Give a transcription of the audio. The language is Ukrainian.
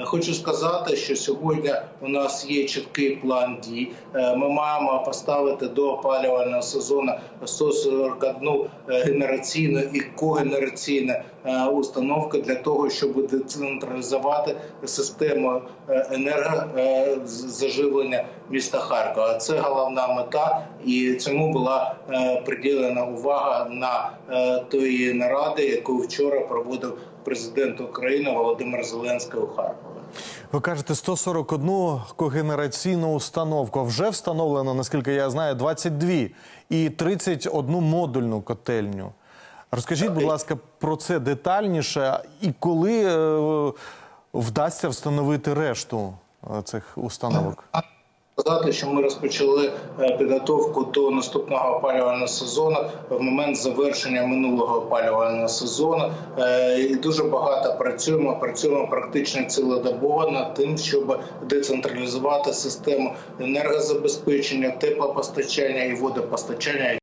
Е, Хочу сказати, що сьогодні у нас є чіткий план дій. Е, Ми маємо поставити до опалювального сезону 141 е, генераційну і когенераційну установку для того, щоб децентралізувати систему енергозаживлення міста Харкова. Це головна мета, і цьому була приділена увага на тої наради, яку вчора проводив президент України Володимир Зеленський у Харкові. Ви кажете, 141 когенераційну установку. Вже встановлено, наскільки я знаю, 22 і 31 модульну котельню. Розкажіть, будь ласка, про це детальніше і коли е, вдасться встановити решту е, цих установок? Сказати, що ми розпочали е, підготовку до наступного опалювального сезону в момент завершення минулого опалювального сезону. Е, І дуже багато працюємо. Працюємо практично цілодобово над тим, щоб децентралізувати систему енергозабезпечення, теплопостачання і водопостачання.